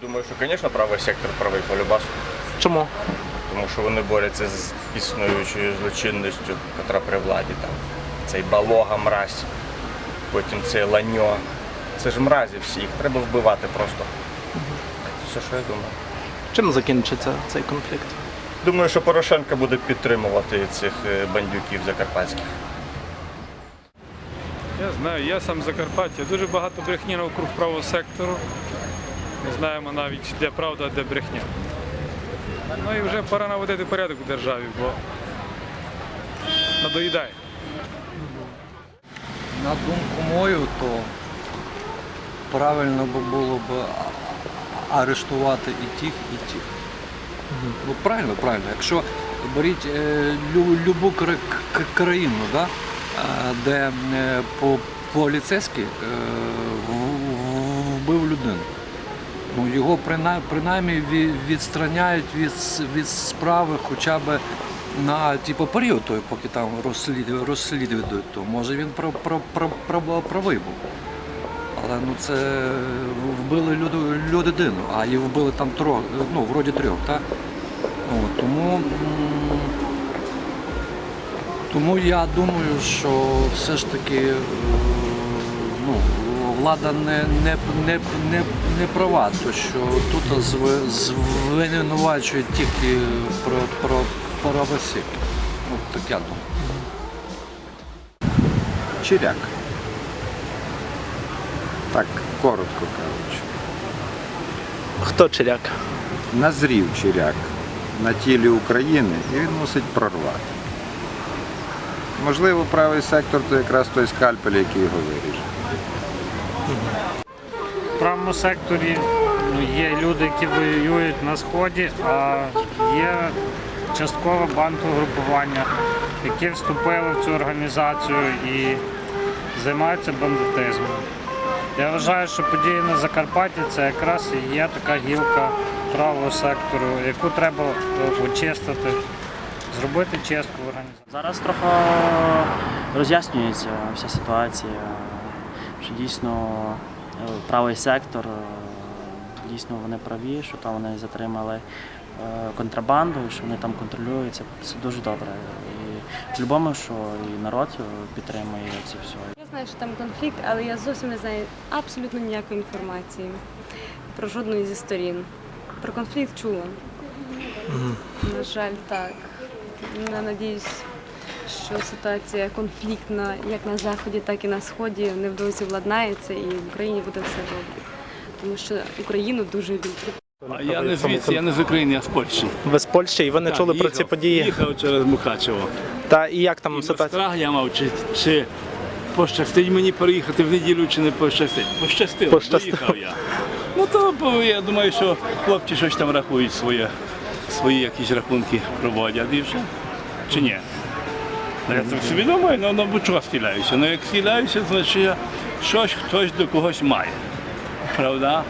Думаю, що, звісно, правий сектор правий по любасу, Чому? тому що вони борються з існуючою злочинністю, яка при владі там. Цей балога мразь, потім цей ланьо. Це ж мразі всі, їх треба вбивати просто. Все, що я думаю. Чим закінчиться цей конфлікт? Думаю, що Порошенко буде підтримувати цих е, бандюків закарпатських. Я знаю, я сам Закарпаття. Дуже багато брехні навкруг правого сектору. Не знаємо навіть, де правда, а де брехня. Ну і вже пора наводити порядок у державі, бо надоїдає. На думку мою, то правильно би було б арештувати і тих, і тих. Ну, правильно, правильно. Якщо беріть е, лю- любу кра- країну, да, е, де е, по поліцейський е, вбив людину. Ну, його принаймні, відстраняють від, від справи хоча б на типу, період той, поки там розслід, розслідують, то може він про, про, про, про, правий був. Але ну це вбили люду, людину, а її вбили там трьох, ну, вроді трьох, так? Ну, тому, тому я думаю, що все ж таки е, ну, влада не, не, не, не, не права, то що тут зв- звинувачують тільки про, про правосік. Ну, так я думаю. Чиряк. Так, коротко кажучи. Хто чиряк? Назрів чиряк на тілі України і він мусить прорвати. Можливо, правий сектор то якраз той скальпель, який його виріже. В правому секторі ну, є люди, які воюють на сході, а є часткове бандугрупування, які вступили в цю організацію і займаються бандитизмом. Я вважаю, що події на Закарпатті це якраз і є така гілка правого сектору, яку треба е, очистити, зробити чистку в організації. Зараз трохи роз'яснюється вся ситуація, що дійсно е, правий сектор, е, дійсно вони праві, що там вони затримали е, контрабанду, що вони там контролюються. Це дуже добре. І по-любому, що і народ підтримує це все. Я знаю, що там конфлікт, але я зовсім не знаю абсолютно ніякої інформації про жодну зі сторін. Про конфлікт чула. На жаль, так. Я надіюсь, що ситуація конфліктна як на заході, так і на сході невдовзі владнається і в Україні буде все добре. Тому що Україну дуже люблять. А я не звідси, я не з України, я з Польщі. Ви з Польщі і ви не Так, чули про їхав- ці події? Їхав через Мукачево. Та і як там І ситуація? страх я мав, чи, чи пощастить мені переїхати в неділю, чи не пощастить. Пощастило, Пощастило. доїхав я. Ну то бо я думаю, що хлопці щось там рахують своє, свої якісь рахунки проводять і вже. Чи ні? Ну, Я так собі думаю, ну, ну чого стріляюся? Ну як стріляюся, значить я щось хтось до когось має. Правда?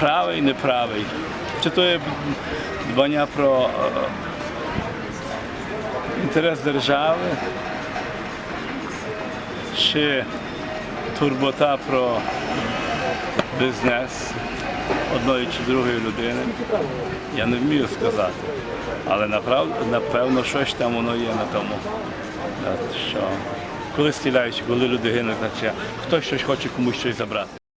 Правий, неправий. Чи то є дбання про е, інтерес держави, чи турбота про бізнес одної чи другої людини. Я не вмію сказати. Але напевно щось там воно є на тому. Е, Що коли стріляють, коли люди гинуть, значить хтось щось хоче комусь щось забрати.